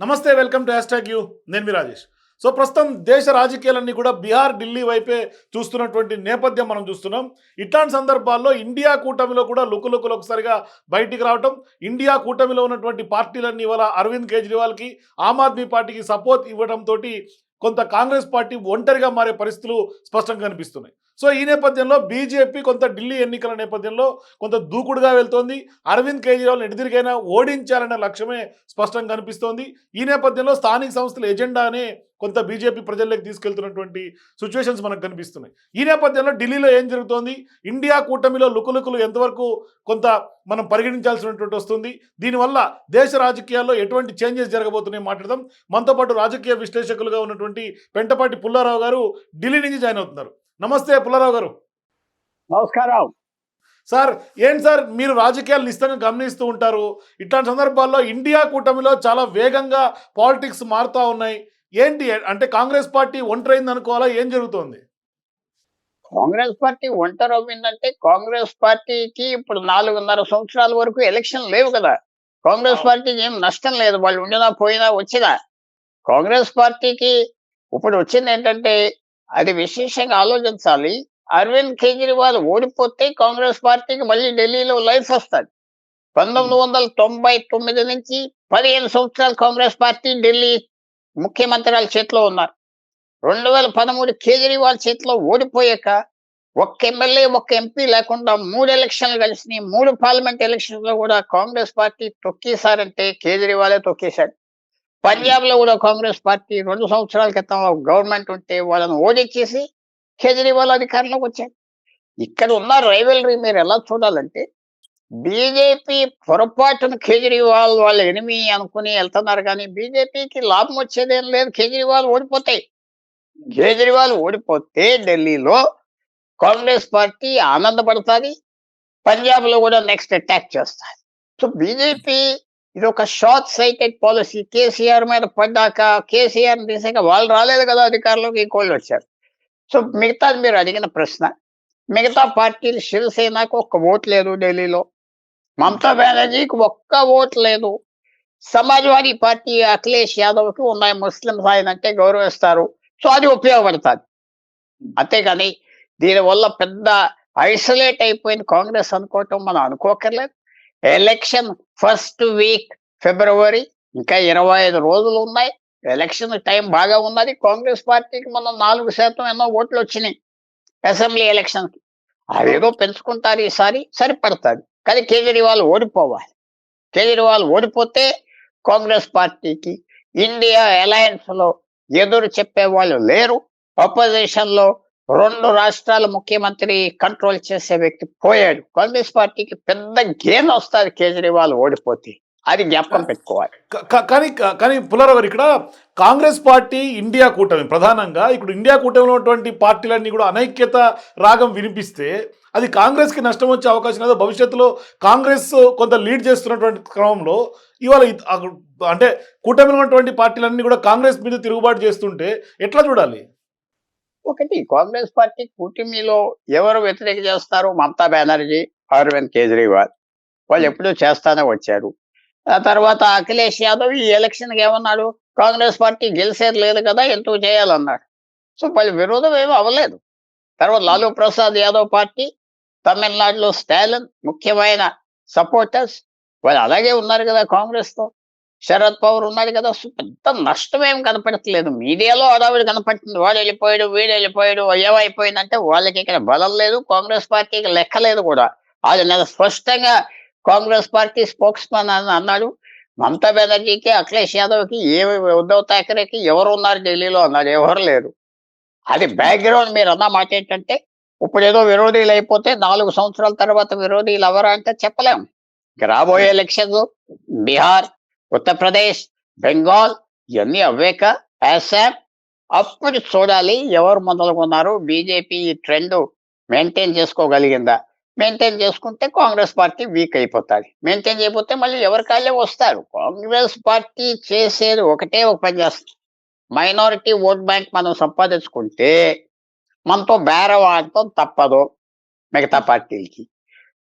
నమస్తే welcome to hash you. నేను మీ Rajesh. So ప్రస్తుతం దేశ రాజకీయాలన్నీ కూడా బీహార్ ఢిల్లీ వైపే చూస్తున్నటువంటి నేపథ్యం మనం చూస్తున్నాం. ఇట్లాంటి సందర్భాల్లో ఇండియా కూటమిలో కూడా లుకులుకులు ఒకసారిగా బయటికి రావటం ఇండియా కూటమిలో ఉన్నటువంటి పార్టీలన్నీ ఇవాళ అరవింద్ కేజ్రీవాల్కి ఆమ్ ఆద్మీ పార్టీకి సపోర్ట్ ఇవ్వడంతో కొంత కాంగ్రెస్ పార్టీ ఒంటరిగా మారే పరిస్థితులు స్పష్టంగా కనిపిస్తున్నాయి. సో ఈ నేపథ్యంలో బీజేపీ కొంత ఢిల్లీ ఎన్నికల నేపథ్యంలో కొంత దూకుడుగా వెళ్తోంది. అరవింద్ కేజ్రీవాల్ ఎడిదిరిగైనా ఓడించాలనే లక్ష్యమే స్పష్టంగా కనిపిస్తోంది. ఈ నేపథ్యంలో స్థానిక సంస్థల ఎజెండానే కొంత బీజేపీ ప్రజల్లోకి తీసుకెళ్తున్నటువంటి సిచ్యువేషన్స్ మనకు కనిపిస్తున్నాయి. ఈ నేపథ్యంలో ఢిల్లీలో ఏం జరుగుతోంది? ఇండియా కూటమిలో లుకులుకులు ఎంతవరకు కొంత మనం పరిగణించాల్సినటువంటి వస్తుంది? దీనివల్ల దేశ రాజకీయాల్లో ఎటువంటి చేంజెస్ జరగబోతున్నాయి మాట్లాడదాం. మనతో పాటు రాజకీయ విశ్లేషకులుగా ఉన్నటువంటి పెంటపాటి పుల్లారావు గారు ఢిల్లీ నుంచి జాయిన్ అవుతున్నారు. నమస్తే పుల్లారావు గారు. నమస్కారం. సార్ ఏంటి సార్ మీరు రాజకీయాలు నిశ్చితంగా గమనిస్తూ ఉంటారు. ఇట్లాంటి సందర్భాల్లో ఇండియా కూటమిలో చాలా వేగంగా పాలిటిక్స్ మారుతూ ఉన్నాయి. ఏంటి అంటే కాంగ్రెస్ పార్టీ ఒంటరైంది అనుకోవాలా? ఏం జరుగుతోంది? కాంగ్రెస్ పార్టీ ఒంటరి అవ్విందంటే కాంగ్రెస్ పార్టీకి ఇప్పుడు నాలుగున్నర సంవత్సరాల వరకు ఎలక్షన్ లేవు కదా. కాంగ్రెస్. పార్టీకి ఏం నష్టం లేదు. వాళ్ళు ఉండినా పోయినా వచ్చినా. కాంగ్రెస్ పార్టీకి ఇప్పుడు వచ్చింది ఏంటంటే అది విశేషంగా ఆలోచించాలి. అరవింద్ కేజ్రీవాల్ ఓడిపోతే కాంగ్రెస్ పార్టీకి మళ్ళీ ఢిల్లీలో లైఫ్ వస్తుంది పంతొమ్మిది వందల తొంభై తొమ్మిది నుంచి పదిహేను సంవత్సరాలు కాంగ్రెస్ పార్టీ ఢిల్లీ ముఖ్యమంత్రుల చేతిలో ఉన్నారు. రెండు వేల పదమూడు కేజ్రీవాల్ చేతిలో ఓడిపోయాక ఒక్క ఎమ్మెల్యే ఒక్క ఎంపీ లేకుండా మూడు ఎలక్షన్లు కలిసినాయి మూడు పార్లమెంట్ ఎలక్షన్లో లో కూడా కాంగ్రెస్ పార్టీ తొక్కేశారంటే కేజ్రీవాలే తొక్కేశాడు పంజాబ్లో కూడా కాంగ్రెస్ పార్టీ రెండు సంవత్సరాల క్రితం గవర్నమెంట్ ఉంటే వాళ్ళని ఓడించేసి కేజ్రీవాల్ అధికారంలోకి వచ్చారు. ఇక్కడ ఉన్న రైవలరీ మీరు ఎలా చూడాలంటే బీజేపీ పొరపాటున కేజ్రీవాల్ వాళ్ళ ఎనిమి అనుకుని వెళ్తున్నారు కానీ బీజేపీకి లాభం వచ్చేదేం లేదు. కేజ్రీవాల్ ఓడిపోతాయి కేజ్రీవాల్ ఓడిపోతే ఢిల్లీలో కాంగ్రెస్ పార్టీ ఆనందపడుతుంది పంజాబ్లో కూడా నెక్స్ట్ అటాక్ చేస్తారు సో బీజేపీ ఇది ఒక షార్ట్ సైటెడ్ పాలసీ. కేసీఆర్ మీద పడ్డాక కేసీఆర్ తీసాక వాళ్ళు రాలేదు కదా అధికారంలోకి కోళ్ళు వచ్చారు. సో మిగతాది మీరు అడిగిన ప్రశ్న మిగతా పార్టీలు శివసేనకు ఒక్క ఓటు లేదు ఢిల్లీలో. మమతా బెనర్జీకి ఒక్క ఓటు లేదు. సమాజ్వాదీ పార్టీ అఖిలేష్ యాదవ్కి ఉన్నాయి ముస్లిం ఆయన అంటే గౌరవిస్తారు. సో అది ఉపయోగపడుతుంది. అంతేకాని దీనివల్ల పెద్ద ఐసోలేట్ అయిపోయింది కాంగ్రెస్ అనుకోవటం మనం అనుకోకర్లేదు. ఎలక్షన్ ఫస్ట్ వీక్ ఫిబ్రవరి ఇంకా ఇరవై ఐదు రోజులు ఉన్నాయి. ఎలక్షన్ టైం బాగా ఉన్నది. కాంగ్రెస్ పార్టీకి మనం నాలుగు శాతం ఎన్నో ఓట్లు వచ్చినాయి. అసెంబ్లీ ఎలక్షన్కి అవేదో పెంచుకుంటారు ఈసారి సరిపడతాది. కానీ కేజ్రీవాల్ ఓడిపోవాలి. కేజ్రీవాల్ ఓడిపోతే కాంగ్రెస్ పార్టీకి ఇండియా అలయన్స్లో ఎదురు చెప్పే వాళ్ళు లేరు. అపోజిషన్లో రెండు రాష్ట్రాల ముఖ్యమంత్రి కంట్రోల్ చేసే వ్యక్తి పోయాడు. కాంగ్రెస్ పార్టీకి పెద్ద గేమ్ వస్తుంది కేజ్రీవాల్ ఓడిపోతే. అది జ్ఞాపకం పెట్టుకోవాలి. క- క- కానీ కానీ పుల్లారావు గారు ఇక్కడ కాంగ్రెస్ పార్టీ ఇండియా కూటమి ప్రధానంగా ఇప్పుడు ఇండియా కూటమిలో ఉన్నటువంటి పార్టీలన్నీ కూడా అనైక్యత రాగం వినిపిస్తే అది కాంగ్రెస్కి నష్టం వచ్చే అవకాశం లేదు భవిష్యత్తులో కాంగ్రెస్ కొంత లీడ్ చేస్తున్నటువంటి క్రమంలో ఇవాళ అంటే కూటమిలో ఉన్నటువంటి పార్టీలన్నీ కూడా కాంగ్రెస్ మీద తిరుగుబాటు చేస్తుంటే ఎట్లా చూడాలి? ఒకటి కాంగ్రెస్ పార్టీ కూటమిలో ఎవరు వ్యతిరేక చేస్తారు? మమతా బెనర్జీ అరవింద్ కేజ్రీవాల్. వాళ్ళు ఎప్పుడూ చేస్తానే వచ్చారు. ఆ తర్వాత అఖిలేష్ యాదవ్ ఈ ఎలక్షన్కి ఏమన్నాడు? కాంగ్రెస్ పార్టీ గెలిచేది లేదు కదా ఎందుకు చేయాలన్నాడు. సో వాళ్ళు విరోధం ఏమీ అవ్వలేదు. తర్వాత లాలూ ప్రసాద్ యాదవ్ పార్టీ తమిళనాడులో స్టాలిన్ ముఖ్యమైన సపోర్టర్స్. వాళ్ళు అలాగే ఉన్నారు కదా కాంగ్రెస్తో శరద్ పవర్ ఉన్నాడు కదా పెద్ద నష్టం ఏం కనపడట్లేదు. మీడియాలో అడావిడి కనపడుతుంది. వాడు వెళ్ళిపోయాడు వీడు వెళ్ళిపోయాడు ఏమైపోయిందంటే వాళ్ళకి ఇక్కడ బలం లేదు కాంగ్రెస్ పార్టీకి లెక్క లేదు కూడా. అది నేను స్పష్టంగా కాంగ్రెస్ పార్టీ స్పోక్స్ మ్యాన్ అని అన్నాడు. మమతా బెనర్జీకి అఖిలేష్ యాదవ్కి ఏ ఉద్ధవ్ థాకరేకి ఎవరు ఉన్నారు ఢిల్లీలో అన్నాడు ఎవరు లేరు. అది బ్యాక్గ్రౌండ్ మీరు అన్న మాట ఏంటంటే ఇప్పుడు ఏదో విరోధీలు అయిపోతే నాలుగు సంవత్సరాల తర్వాత విరోధీలు ఎవరా అంటే చెప్పలేం. రాబోయే ఎలక్షన్స్ బీహార్ ఉత్తరప్రదేశ్ బెంగాల్ ఇవన్నీ అవ్వేక అస్సాం అప్పుడు చూడాలి ఎవరు మొదలుకున్నారు బీజేపీ ఈ ట్రెండ్ మెయింటైన్ చేసుకోగలిగిందా? మెయింటైన్ చేసుకుంటే కాంగ్రెస్ పార్టీ వీక్ అయిపోతుంది. మెయింటైన్ చేయకపోతే మళ్ళీ ఎవరి కాళ్ళే వస్తారు? కాంగ్రెస్ పార్టీ చేసేది ఒకటే ఒక పని చేస్తుంది. మైనారిటీ ఓట్ బ్యాంక్ మనం సంపాదించుకుంటే మనతో బేరం ఆడటం తప్పదు మిగతా పార్టీలకి.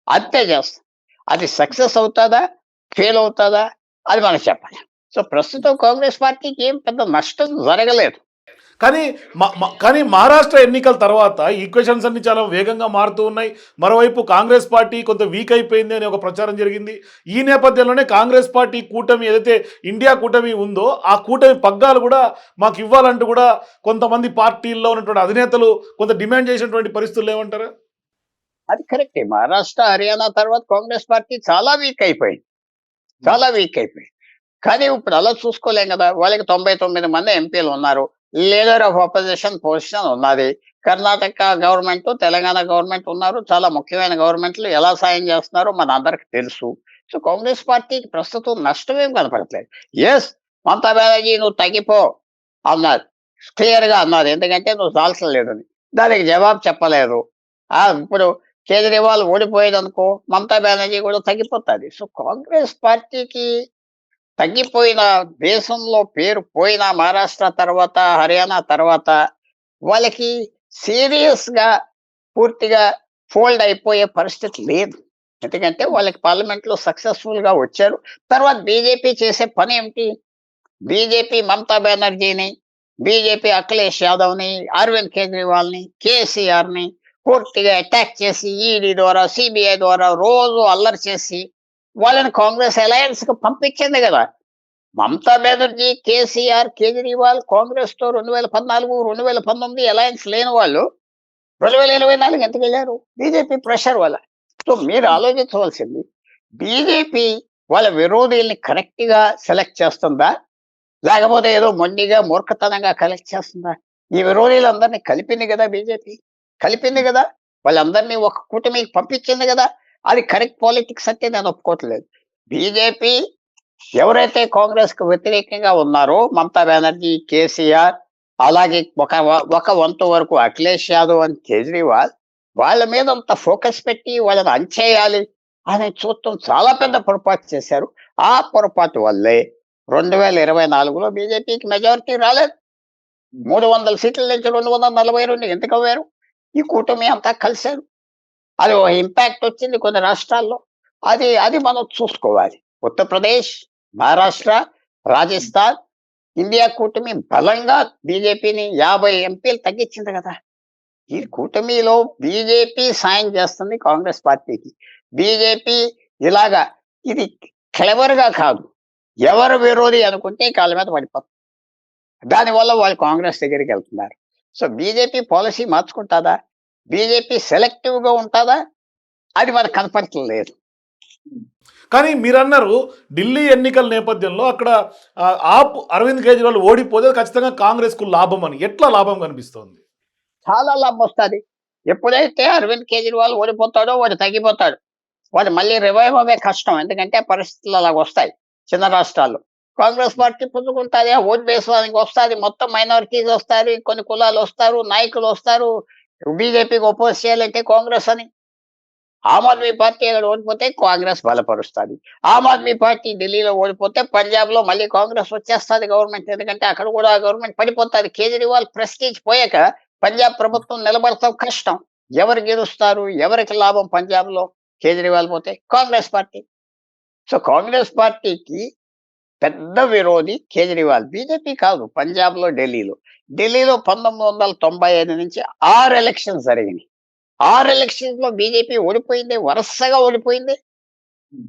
అంతే చేస్తాం. అది సక్సెస్ అవుతుందా? ఫెయిల్ అవుతుందా? అది మనకు చెప్పాలి. సో ప్రస్తుతం కాంగ్రెస్ పార్టీకి ఏం పెద్ద నష్టం జరగలేదు. కానీ కానీ మహారాష్ట్ర ఎన్నికల తర్వాత ఈక్వేషన్స్ అన్ని చాలా వేగంగా మారుతూ ఉన్నాయి. మరోవైపు కాంగ్రెస్ పార్టీ కొంత వీక్ అయిపోయింది అనే ఒక ప్రచారం జరిగింది. ఈ నేపథ్యంలోనే కాంగ్రెస్ పార్టీ కూటమి ఏదైతే ఇండియా కూటమి ఉందో ఆ కూటమి పగ్గాలు కూడా మాకు ఇవ్వాలంటూ కూడా కొంతమంది పార్టీల్లో ఉన్నటువంటి అధినేతలు కొంత డిమాండ్ చేసినటువంటి పరిస్థితులు ఏమంటారు అది కరెక్టే. మహారాష్ట్ర హర్యానా తర్వాత కాంగ్రెస్ పార్టీ చాలా వీక్ అయిపోయింది. చాలా వీక్ అయిపోయింది కానీ ఇప్పుడు అలా చూసుకోలేం కదా. వాళ్ళకి తొంభై తొమ్మిది మంది ఎంపీలు ఉన్నారు. లీడర్ ఆఫ్ అపోజిషన్ పొజిషన్ ఉన్నది. కర్ణాటక గవర్నమెంట్ తెలంగాణ గవర్నమెంట్ ఉన్నారు. చాలా ముఖ్యమైన గవర్నమెంట్లు ఎలా సాయం చేస్తున్నారో మన అందరికి తెలుసు. సో కాంగ్రెస్ పార్టీకి ప్రస్తుతం నష్టమేం కనపడట్లేదు. ఎస్ మమతా బెనర్జీ నువ్వు తగ్గిపో అన్నారు. క్లియర్గా అన్నారు. ఎందుకంటే నువ్వు చాల్సిన లేదని దానికి జవాబు చెప్పలేదు. ఇప్పుడు కేజ్రీవాల్ ఓడిపోయేది అనుకో మమతా బెనర్జీ కూడా తగ్గిపోతుంది. సో కాంగ్రెస్ పార్టీకి తగ్గిపోయిన దేశంలో పేరు పోయిన మహారాష్ట్ర తర్వాత హర్యానా తర్వాత వాళ్ళకి సీరియస్గా పూర్తిగా ఫోల్డ్ అయిపోయే పరిస్థితి లేదు. ఎందుకంటే వాళ్ళకి పార్లమెంట్లో సక్సెస్ఫుల్గా వచ్చారు. తర్వాత బీజేపీ చేసే పని ఏమిటి? బీజేపీ మమతా బెనర్జీని బీజేపీ అఖిలేష్ యాదవ్ని అరవింద్ కేజ్రీవాల్ని కేసీఆర్ని పూర్తిగా అటాక్ చేసి ఈడీ ద్వారా సిబిఐ ద్వారా రోజు అల్లరి చేసి వాళ్ళని కాంగ్రెస్ అలయన్స్కు పంపించింది కదా. మమతా బెనర్జీ కేసీఆర్ కేజ్రీవాల్ కాంగ్రెస్తో రెండు వేల పద్నాలుగు రెండు వేల పంతొమ్మిది అలయన్స్ లేని వాళ్ళు రెండు వేల ఇరవై నాలుగు ఎంతకు వెళ్ళారు బీజేపీ ప్రెషర్ వల్ల. సో మీరు ఆలోచించవలసింది బీజేపీ వాళ్ళ విరోధుల్ని కరెక్ట్గా సెలెక్ట్ చేస్తుందా? లేకపోతే ఏదో మొండిగా మూర్ఖతనంగా కలెక్ట్ చేస్తుందా? ఈ విరోధులందరినీ కలిపింది కదా బీజేపీ కలిపింది కదా వాళ్ళందరినీ ఒక కూటమికి పంపించింది కదా అది కరెక్ట్ పాలిటిక్స్ అంటే నేను ఒప్పుకోవట్లేదు. బీజేపీ ఎవరైతే కాంగ్రెస్కు వ్యతిరేకంగా ఉన్నారో మమతా బెనర్జీ కేసీఆర్ అలాగే ఒక ఒక వంతు వరకు అఖిలేష్ యాదవ్ అని కేజ్రీవాల్ వాళ్ళ మీద అంత ఫోకస్ పెట్టి వాళ్ళని అంచేయాలి అని చూడటం చాలా పెద్ద పొరపాటు చేశారు. ఆ పొరపాటు వల్లే రెండు వేల ఇరవై నాలుగులో బీజేపీకి మెజారిటీ రాలేదు. మూడు వందల సీట్ల నుంచి రెండు వందల నలభై రెండు ఎందుకు అవ్వారు. ఈ కూటమి అంతా కలిశారు. అది ఒక ఇంపాక్ట్ వచ్చింది కొన్ని రాష్ట్రాల్లో. అది అది మనం చూసుకోవాలి. ఉత్తరప్రదేశ్ మహారాష్ట్ర రాజస్థాన్ ఇండియా కూటమి బలంగా బీజేపీని యాభై ఎంపీలు తగ్గించింది కదా. ఈ కూటమిలో బీజేపీ సాయం చేస్తుంది కాంగ్రెస్ పార్టీకి. బీజేపీ ఇలాగా ఇది క్లెవర్గా కాదు. ఎవరు విరోధి అనుకుంటే కాళ్ళ మీద పడిపోతుంది దానివల్ల వాళ్ళు కాంగ్రెస్ దగ్గరికి వెళ్తున్నారు. సో బీజేపీ పాలసీ మార్చుకుంటుందా? బీజేపీ సెలెక్టివ్గా ఉంటుందా? అది మనకు కనపడట్లేదు కానీ మీరు అన్నారు ఢిల్లీ ఎన్నికల నేపథ్యంలో అక్కడ ఆప్ అరవింద్ కేజ్రీవాల్ ఓడిపోతే ఖచ్చితంగా కాంగ్రెస్కు లాభం అని. ఎట్లా లాభం కనిపిస్తోంది? చాలా లాభం వస్తుంది. ఎప్పుడైతే అరవింద్ కేజ్రీవాల్ ఓడిపోతాడో వాడు తగ్గిపోతాడు. వాడు మళ్ళీ రివైవ్ అవ్వే కష్టం. ఎందుకంటే పరిస్థితులు అలాగ వస్తాయి చిన్న రాష్ట్రాల్లో. కాంగ్రెస్ పార్టీ పుంజుకుంటుంది ఓట్ వేసుకోవడానికి వాళ్ళకి వస్తుంది మొత్తం మైనారిటీస్ వస్తారు కొన్ని కులాలు వస్తారు నాయకులు వస్తారు బీజేపీకి ఒపోజ్ చేయాలంటే కాంగ్రెస్ అని. ఆమ్ ఆద్మీ పార్టీ అక్కడ ఓడిపోతే కాంగ్రెస్ బలపరుస్తుంది. ఆమ్ ఆద్మీ పార్టీ ఢిల్లీలో ఓడిపోతే పంజాబ్లో మళ్ళీ కాంగ్రెస్ వచ్చేస్తుంది గవర్నమెంట్ ఎందుకంటే అక్కడ కూడా గవర్నమెంట్ పడిపోతుంది. కేజ్రీవాల్ ప్రెస్టీజ్ పోయాక పంజాబ్ ప్రభుత్వం నిలబడతాం కష్టం. ఎవరు గెలుస్తారు ఎవరికి లాభం పంజాబ్లో కేజ్రీవాల్ పోతే కాంగ్రెస్ పార్టీ. సో కాంగ్రెస్ పార్టీకి పెద్ద విరోధి కేజ్రీవాల్. బీజేపీ కాదు పంజాబ్లో ఢిల్లీలో. ఢిల్లీలో పంతొమ్మిది వందల తొంభై ఐదు నుంచి ఆరు ఎలక్షన్స్ జరిగినాయి. ఆరు ఎలక్షన్స్లో బీజేపీ ఓడిపోయింది వరుసగా ఓడిపోయింది.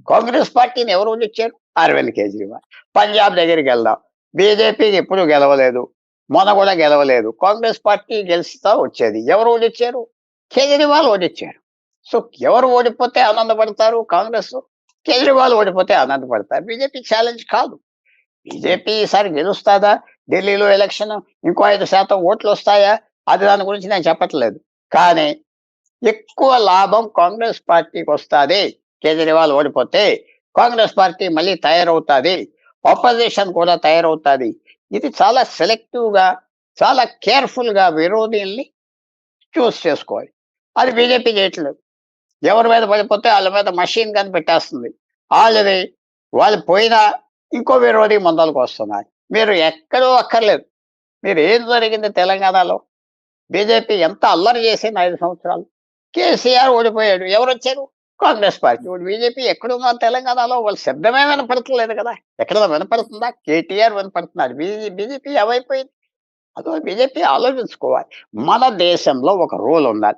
కాంగ్రెస్ పార్టీని ఎవరు వచ్చారు అరవింద్ కేజ్రీవాల్. పంజాబ్ దగ్గరికి వెళ్దాం. బీజేపీకి ఎప్పుడు గెలవలేదు మొన్న కూడా గెలవలేదు. కాంగ్రెస్ పార్టీ గెలుస్తా వచ్చేది. ఎవరు ఓడిచ్చారు కేజ్రీవాల్ ఓడిచ్చారు సో ఎవరు ఓడిపోతే ఆనందపడతారు కాంగ్రెస్? కేజ్రీవాల్ ఓడిపోతే ఆనందపడతారు బీజేపీ ఛాలెంజ్ కాదు. బీజేపీ ఈసారి గెలుస్తాదా? ఢిల్లీలో ఎలక్షన్ ఇంకో ఐదు శాతం ఓట్లు వస్తాయా? అది దాని గురించి నేను చెప్పట్లేదు. కానీ ఎక్కువ లాభం కాంగ్రెస్ పార్టీకి వస్తుంది. కేజ్రీవాల్ ఓడిపోతే కాంగ్రెస్ పార్టీ మళ్ళీ తయారవుతుంది. ఆపోజిషన్ కూడా తయారవుతుంది. ఇది చాలా సెలెక్టివ్గా చాలా కేర్ఫుల్గా విరోధుల్ని చూస్ చేసుకోవాలి. అది బీజేపీ చేయట్లేదు. ఎవరి మీద పడిపోతే వాళ్ళ మీద మషిన్ గన్ పెట్టేస్తుంది. వాళ్ళది వాళ్ళు పోయినా ఇంకో విరోధి ముందలకు వస్తున్నారు మీరు ఎక్కడో అక్కర్లేదు. మీరు ఏం జరిగింది తెలంగాణలో? బీజేపీ ఎంత అల్లరి చేసింది ఐదు సంవత్సరాలు? కేసీఆర్ ఓడిపోయాడు. ఎవరు వచ్చారు? కాంగ్రెస్ పార్టీ ఇప్పుడు బీజేపీ ఎక్కడున్నా తెలంగాణలో? వాళ్ళు శబ్దమే వినపడతలేదు కదా. ఎక్కడ వినపడుతుందా? కేటీఆర్ వినపడుతున్నారు బీజే బీజేపీ ఏమైపోయింది? అదో బీజేపీ ఆలోచించుకోవాలి. మన దేశంలో ఒక రూల్ ఉండాలి.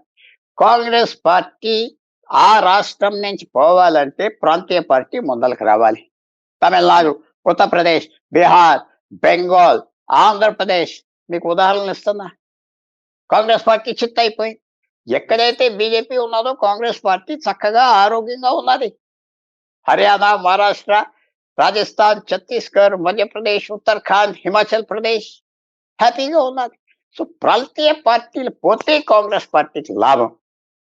కాంగ్రెస్ పార్టీ ఆ రాష్ట్రం నుంచి పోవాలంటే ప్రాంతీయ పార్టీ ముందలకు రావాలి. తమిళనాడు ఉత్తరప్రదేశ్ బీహార్ బెంగాల్ ఆంధ్రప్రదేశ్. మీకు ఉదాహరణలు ఇస్తున్నా. కాంగ్రెస్ పార్టీ చిత్త అయిపోయింది. ఎక్కడైతే బీజేపీ ఉన్నదో కాంగ్రెస్ పార్టీ చక్కగా ఆరోగ్యంగా ఉన్నది. హర్యానా మహారాష్ట్ర రాజస్థాన్ ఛత్తీస్గఢ్ మధ్యప్రదేశ్ ఉత్తరాఖండ్ హిమాచల్ ప్రదేశ్ హ్యాపీగా ఉన్నది. సో ప్రాంతీయ పార్టీలు పోతే కాంగ్రెస్ పార్టీకి లాభం.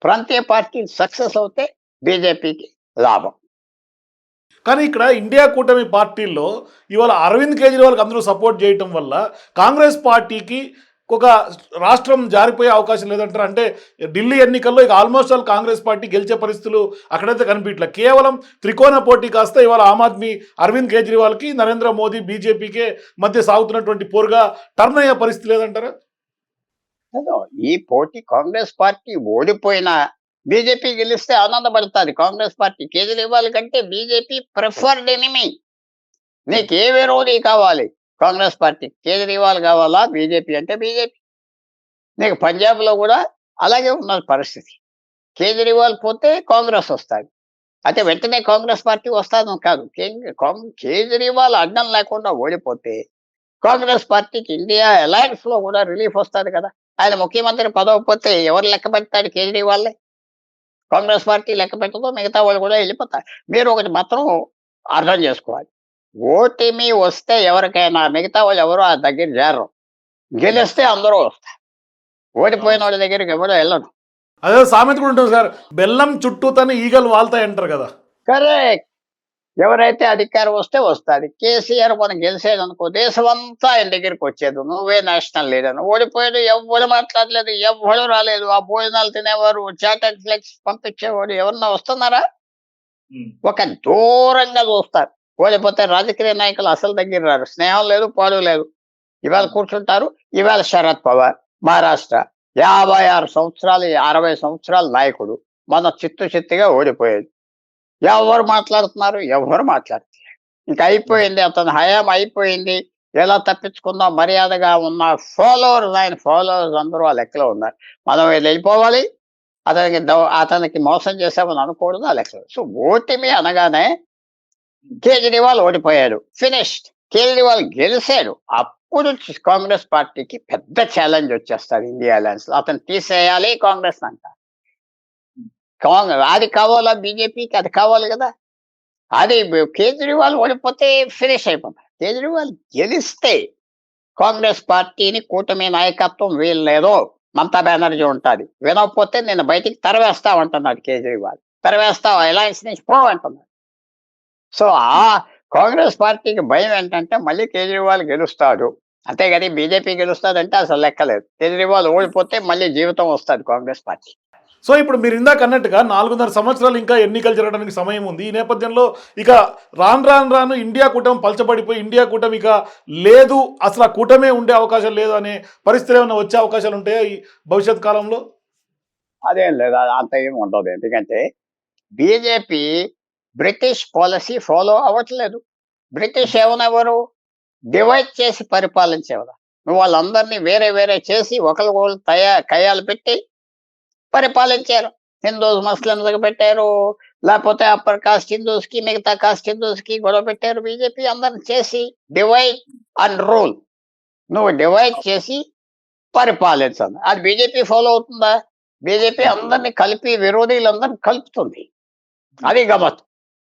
ప్రాంతీయ పార్టీలు సక్సెస్ అవుతే బీజేపీకి లాభం. కానీ ఇక్కడ ఇండియా కూటమి పార్టీల్లో ఇవాళ అరవింద్ కేజ్రీవాల్కి అందరూ సపోర్ట్ చేయటం వల్ల కాంగ్రెస్ పార్టీకి ఒక రాష్ట్రం జారిపోయే అవకాశం లేదంటారు? అంటే ఢిల్లీ ఎన్నికల్లో ఇక ఆల్మోస్ట్ ఆల్ కాంగ్రెస్ పార్టీ గెలిచే పరిస్థితులు అక్కడైతే కనిపించట్లేదు కేవలం త్రికోణ పోటీ కాస్త ఇవాళ ఆమ్ ఆద్మీ అరవింద్ కేజ్రీవాల్కి నరేంద్ర మోదీ బీజేపీకే మధ్య సాగుతున్నటువంటి పోరుగా టర్న్ అయ్యే పరిస్థితి లేదంటారా? ఈ పోటీ కాంగ్రెస్ పార్టీ ఓడిపోయినా బీజేపీ గెలిస్తే ఆనందపడుతుంది. కాంగ్రెస్ పార్టీ కేజ్రీవాల్ కంటే బీజేపీ ప్రిఫర్డ్ ఎనిమి. నీకు ఏ విరోధి కావాలి? కాంగ్రెస్ పార్టీ కేజ్రీవాల్ కావాలా? బీజేపీ అంటే బీజేపీ. నీకు పంజాబ్లో కూడా అలాగే ఉన్న పరిస్థితి. కేజ్రీవాల్ పోతే కాంగ్రెస్ వస్తుంది. అయితే వెంటనే కాంగ్రెస్ పార్టీ వస్తాను కాదు. కేజ్రీవాల్ అడ్డం లేకుండా ఓడిపోతే కాంగ్రెస్ పార్టీకి ఇండియా అలయన్స్లో కూడా రిలీఫ్ వస్తుంది కదా. ఆయన ముఖ్యమంత్రి పదవి పోతే ఎవరు లెక్క పెడతాడు కేజ్రీవాల్లే కాంగ్రెస్ పార్టీ లెక్క పెట్టదో మిగతా వాళ్ళు కూడా వెళ్ళిపోతారు. మీరు ఒకటి మాత్రం అర్థం చేసుకోవాలి. ఓటమి వస్తే ఎవరికైనా మిగతా వాళ్ళు ఎవరు ఆ దగ్గర చేరరు. గెలిస్తే అందరూ వస్తారు. ఓడిపోయిన వాళ్ళ దగ్గరికి ఎవరు వెళ్ళరు. అదే సామెత కూడా ఉంటుంది సార్ బెల్లం చుట్టూ తన ఈగలు వాళ్తాయి అంటారు కదా. కరెక్ట్. ఎవరైతే అధికారం వస్తే వస్తుంది కేసీఆర్ మనం గెలిచేది అనుకో దేశం అంతా ఆయన దగ్గరికి వచ్చేది. నువ్వే నేషనల్ లీడర్. ఓడిపోయాడు ఎవరు మాట్లాడలేదు ఎవరు రాలేదు. ఆ భోజనాలు తినేవారు చాటెడ్ ఫ్లెక్స్ పంపించేవాడు ఎవరన్నా వస్తున్నారా? ఒక దూరంగా చూస్తారు. ఓడిపోతే రాజకీయ నాయకులు అసలు దగ్గర రారు. స్నేహం లేదు పాడు లేదు. ఇవాళ కూర్చుంటారు. ఇవాళ శరద్ పవార్ మహారాష్ట్ర. యాభై ఆరు సంవత్సరాలు అరవై సంవత్సరాల నాయకుడు. మన చిత్తు చిత్తుగా ఓడిపోయాడు. ఎవరు మాట్లాడుతున్నారు? ఎవరు మాట్లాడుతున్నారు ఇంకా అయిపోయింది అతని హయాం అయిపోయింది. ఎలా తప్పించుకుందాం? మర్యాదగా ఉన్న ఫాలోవర్స్ ఆయన ఫాలోవర్స్ అందరూ ఆ లెక్కలో ఉన్నారు. మనం వెళ్ళిపోవాలి? అతనికి అతనికి మోసం చేసామని అనుకూడదు ఆ లెక్కలో. సో ఓటమి అనగానే కేజ్రీవాల్ ఓడిపోయాడు. ఫినిష్డ్. కేజ్రీవాల్ గెలిచాడు. అప్పుడు కాంగ్రెస్ పార్టీకి పెద్ద ఛాలెంజ్ వచ్చేస్తారు ఇండియా అలయన్స్లో అతను తీసేయాలి కాంగ్రెస్ అంట. కాంగ్రెస్ అది కావాలా బీజేపీకి అది కావాలి కదా. అది కేజ్రీవాల్ ఓడిపోతే ఫినిష్ అయిపోతారు కేజ్రీవాల్ గెలిస్తే కాంగ్రెస్ పార్టీని కూటమి నాయకత్వం వీల్లేదు. మమతా బెనర్జీ ఉంటుంది. వినకపోతే నేను బయటికి తరవేస్తా అంటున్నాడు కేజ్రీవాల్. తరవేస్తా అలయన్స్ నుంచి పో అంటున్నాడు. సో ఆ కాంగ్రెస్ పార్టీకి భయం ఏంటంటే మళ్ళీ కేజ్రీవాల్ గెలుస్తాడు. అంతే కానీ బీజేపీ గెలుస్తాడంటే అసలు లెక్కలేదు. కేజ్రీవాల్ ఓడిపోతే మళ్ళీ జీవితం వస్తుంది కాంగ్రెస్ పార్టీ. సో ఇప్పుడు మీరు ఇందాక అన్నట్టుగా నాలుగున్నర సంవత్సరాలు ఇంకా ఎన్నికలు జరగడానికి సమయం ఉంది. ఈ నేపథ్యంలో ఇక రాను రాను రాను ఇండియా కూటమి పలచబడిపోయి ఇండియా కూటమి ఇక లేదు అసలు ఆ కూటమే ఉండే అవకాశం లేదు అనే పరిస్థితులు ఏమైనా వచ్చే అవకాశాలు ఉంటాయా ఈ భవిష్యత్ కాలంలో? అదేం లేదు అంత ఏమి ఉండదు. ఎందుకంటే బీజేపీ బ్రిటిష్ పాలసీ ఫాలో అవ్వట్లేదు. బ్రిటిష్ ఏమనెవరు డివైడ్ చేసి పరిపాలించేవారు. నువ్వు వాళ్ళందరినీ వేరే వేరే చేసి ఒకరికొకరు తయా కయాలు పెట్టి పరిపాలించారు. హిందూస్ ముస్లింస్ పెట్టారు. లేకపోతే అప్పర్ కాస్ట్ హిందూస్కి మిగతా కాస్ట్ హిందూస్కి గొడవ పెట్టారు బీజేపీ అందరిని చేసి డివైడ్ అండ్ రూల్ నువ్వు డివైడ్ చేసి పరిపాలించాలి. అది బీజేపీ ఫాలో అవుతుందా? బీజేపీ అందరిని కలిపి విరోధీలందరినీ కలుపుతుంది. అది గమత్.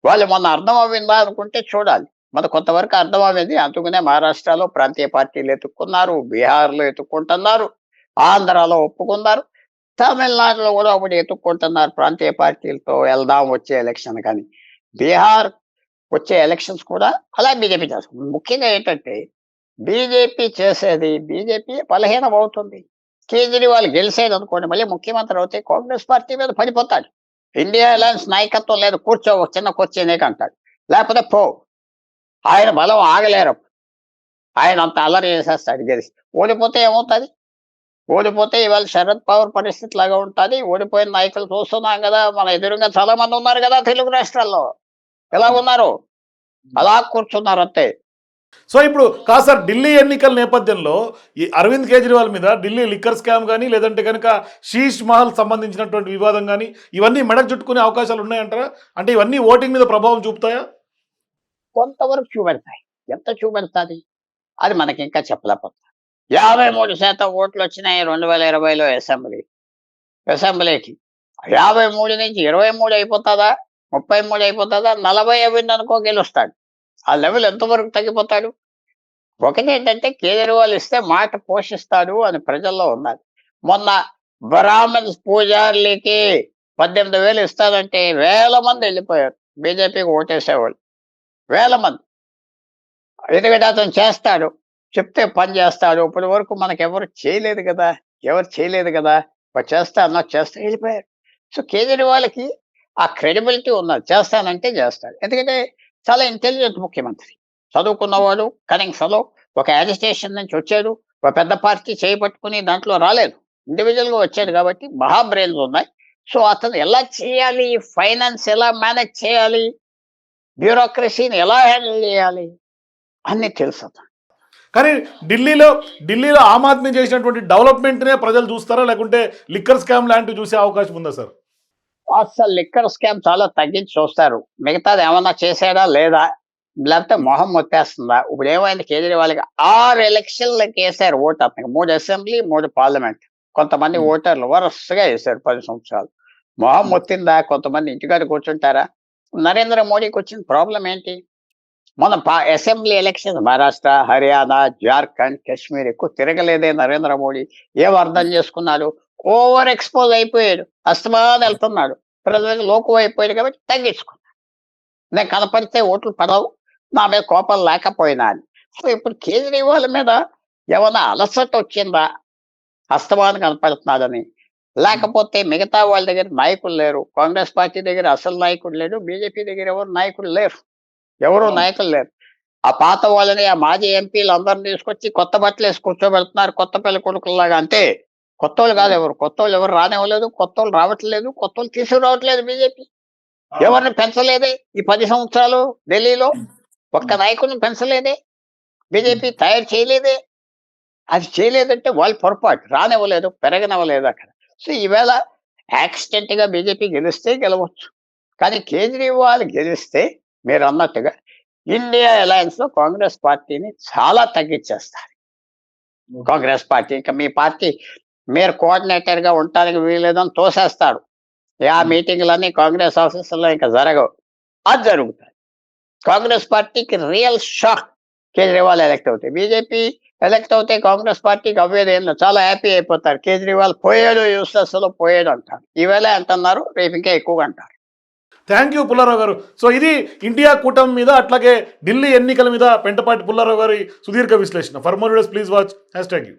వాళ్ళు మొన్న అర్థం అవ్విందా అనుకుంటే చూడాలి. మన కొంతవరకు అర్థం అవ్వింది. అందుకనే మహారాష్ట్రలో ప్రాంతీయ పార్టీలు ఎత్తుక్కున్నారు బీహార్లో ఎత్తుక్కుంటున్నారు ఆంధ్రాలో ఒప్పుకున్నారు. తమిళనాడులో కూడా ఒకటి ఎత్తుక్కుంటున్నారు ప్రాంతీయ పార్టీలతో వెళ్దాం వచ్చే ఎలక్షన్ కానీ. బీహార్ వచ్చే ఎలక్షన్స్ కూడా అలా బీజేపీ చేస్తుంది ముఖ్యంగా ఏంటంటే బీజేపీ చేసేది బీజేపీ బలహీనం అవుతుంది. కేజ్రీవాల్ గెలిచేది అనుకోండి మళ్ళీ ముఖ్యమంత్రి అవుతే కాంగ్రెస్ పార్టీ మీద పడిపోతాడు. ఇండియా అలయన్స్ నాయకత్వం లేదు కూర్చో ఒక చిన్న కుర్చీ అంటాడు. లేకపోతే పో. ఆయన బలం ఆగలేరు. ఆయన అంత అల్లరి చేసేస్తాడు గెలిచి. ఓడిపోతే ఏమవుతుంది? ఓడిపోతే ఇవాళ శరద్ పవార్ పరిస్థితి లాగా ఉంటుంది. ఓడిపోయిన నాయకులు చూస్తున్నాం కదా. మన ఎదురుగా చాలా మంది ఉన్నారు కదా తెలుగు రాష్ట్రాల్లో. ఎలా ఉన్నారు? అలా కూర్చున్నారు అంతే. సో ఇప్పుడు కాదు సార్ ఢిల్లీ ఎన్నికల నేపథ్యంలో ఈ అరవింద్ కేజ్రీవాల్ మీద ఢిల్లీ లిక్కర్ స్కామ్ కానీ లేదంటే కనుక శీష్ మహల్ సంబంధించినటువంటి వివాదం కానీ ఇవన్నీ మెడకు చుట్టుకునే అవకాశాలు ఉన్నాయంటారా? అంటే ఇవన్నీ ఓటింగ్ మీద ప్రభావం చూపుతాయా? కొంతవరకు చూపెడతాయి. ఎంత చూపెడతాది? అది మనకి ఇంకా చెప్పలేకపోతా యాభై మూడు శాతం ఓట్లు వచ్చినాయి రెండు వేల ఇరవైలో అసెంబ్లీ. అసెంబ్లీకి. యాభై మూడు నుంచి ఇరవై మూడు అయిపోతుందా? ముప్పై మూడు అయిపోతుందా? నలభై అయింది అనుకో గెలుస్తాడు. ఆ లెవెల్ ఎంతవరకు తగ్గిపోతాడు? ఒకటి ఏంటంటే కేజ్రీవాల్ ఇస్తే మాట పోషిస్తాడు అని ప్రజల్లో ఉన్నది మొన్న బ్రాహ్మణ్స్ పూజారులకి పద్దెనిమిది వేలు ఇస్తానంటే వేల మంది వెళ్ళిపోయారు. బీజేపీకి ఓటేసేవాళ్ళు. వేల మంది. ఎందుకంటే అతను చేస్తాడు. చెప్తే పని చేస్తాడు. ఇప్పటి వరకు మనకు ఎవరు చేయలేదు కదా. ఎవరు చేయలేదు కదా. వాడు చేస్తా అన్న చేస్తే వెళ్ళిపోయారు సో కేజ్రీవాల్కి ఆ క్రెడిబిలిటీ ఉన్నది. చేస్తానంటే చేస్తాడు. ఎందుకంటే చాలా ఇంటెలిజెంట్ ముఖ్యమంత్రి. చదువుకున్నవాడు కనింగ్ చదువు ఒక యాజిస్టేషన్ నుంచి వచ్చాడు. ఒక పెద్ద పార్టీ చేయబట్టుకుని దాంట్లో రాలేదు. ఇండివిజువల్గా వచ్చాడు కాబట్టి మహా బ్రెయిన్స్ ఉన్నాయి. సో అతను ఎలా చేయాలి? ఫైనాన్స్ ఎలా మేనేజ్ చేయాలి? బ్యూరోక్రసీని ఎలా హ్యాండిల్ చేయాలి? అన్నీ తెలుసు అతను కానీ ఢిల్లీలో ఢిల్లీలో ఆమ్ ఆద్మీ చేసినటువంటి డెవలప్మెంట్నే ప్రజలు చూస్తారా? లేకుంటే లిక్కర్ స్కామ్ లాంటివి చూసే అవకాశం ఉందా సార్? అసలు లిక్కర్ స్కామ్ చాలా తగ్గించి చూస్తారు. మిగతాది ఏమన్నా చేసాడా లేదా? లేకపోతే మొహం మొత్తేస్తుందా ఇప్పుడు ఏమైంది? కేజ్రీవాల్కి ఆరు ఎలక్షన్లకు వేశారు ఓటు అతనికి మూడు అసెంబ్లీ మూడు పార్లమెంట్. కొంతమంది ఓటర్లు వరుసగా వేశారు పది సంవత్సరాలు. మొహం మొత్తిందా? కొంతమంది ఇంటికాడ కూర్చుంటారా? నరేంద్ర మోడీకి వచ్చిన ప్రాబ్లం ఏంటి? మొన్న పా- అసెంబ్లీ ఎలక్షన్ మహారాష్ట్ర హర్యానా జార్ఖండ్ కాశ్మీర్ ఎక్కువ తిరగలేదే నరేంద్ర మోడీ. ఏం అర్థం చేసుకున్నాడు? ఓవర్ ఎక్స్పోజ్ అయిపోయాడు. అస్తమాన్ వెళ్తున్నాడు. ప్రజలకు లోకం అయిపోయాడు కాబట్టి తగ్గించుకున్నాడు. నేను కనపడితే ఓట్లు పడవు. నా మీద కోపం లేకపోయినా అని. సో ఇప్పుడు కేజ్రీవాల్ మీద ఏమైనా అలసట వచ్చిందా? అస్తమాన్ కనపడుతున్నాడని. లేకపోతే మిగతా వాళ్ళ దగ్గర నాయకులు లేరు. కాంగ్రెస్ పార్టీ దగ్గర అసలు నాయకుడు లేడు. బీజేపీ దగ్గర ఎవరు నాయకులు లేరు. ఎవరు నాయకులు లేరు. ఆ పాత వాళ్ళని ఆ మాజీ ఎంపీలు అందరిని తీసుకొచ్చి కొత్త బట్టలు వేసి కూర్చోబెడుతున్నారు కొత్త పెళ్ళి కొడుకులాగా అంతే. కొత్త వాళ్ళు కాదు ఎవరు. కొత్త వాళ్ళు ఎవరు రానివ్వలేదు కొత్త వాళ్ళు రావట్లేదు కొత్త వాళ్ళు తీసుకురావట్లేదు బీజేపీ. ఎవరిని పెంచలేదే ఈ పది సంవత్సరాలు ఢిల్లీలో? ఒక్క నాయకుడిని పెంచలేదే? బీజేపీ తయారు చేయలేదే? అది చేయలేదంటే వాళ్ళు పొరపాటు. రానివ్వలేదు పెరగనివ్వలేదు అక్కడ. సో ఈవేళ యాక్సిడెంట్గా బీజేపీ గెలిస్తే గెలవచ్చు. కానీ కేజ్రీవాల్ గెలిస్తే మీరు అన్నట్టుగా ఇండియా అలయన్స్లో కాంగ్రెస్ పార్టీని చాలా తగ్గించేస్తారు. కాంగ్రెస్ పార్టీ ఇంకా మీ పార్టీ మీరు కోఆర్డినేటర్గా ఉండటానికి వీలేదని తోసేస్తాడు ఆ మీటింగ్లన్నీ కాంగ్రెస్ ఆఫీసుల్లో ఇంకా జరగవు. అది జరుగుతుంది. కాంగ్రెస్ పార్టీకి రియల్ షాక్ కేజ్రీవాల్ ఎలక్ట్ అవుతాయి బీజేపీ ఎలక్ట్ అవుతే కాంగ్రెస్ పార్టీకి అవ్వేది ఏం చాలా హ్యాపీ అయిపోతారు. కేజ్రీవాల్ పోయాడు యూస్లెస్లో పోయాడు అంటారు. ఈవేళ అంటున్నారు రేపు ఇంకా ఎక్కువగా అంటారు. థ్యాంక్ యూ పుల్లారావు గారు. సో ఇది ఇండియా కూటమి మీద అట్లాగే ఢిల్లీ ఎన్నికల మీద పెంటపాటి పుల్లారావు గారి సుదీర్ఘ విశ్లేషణ. For more please watch hashtag you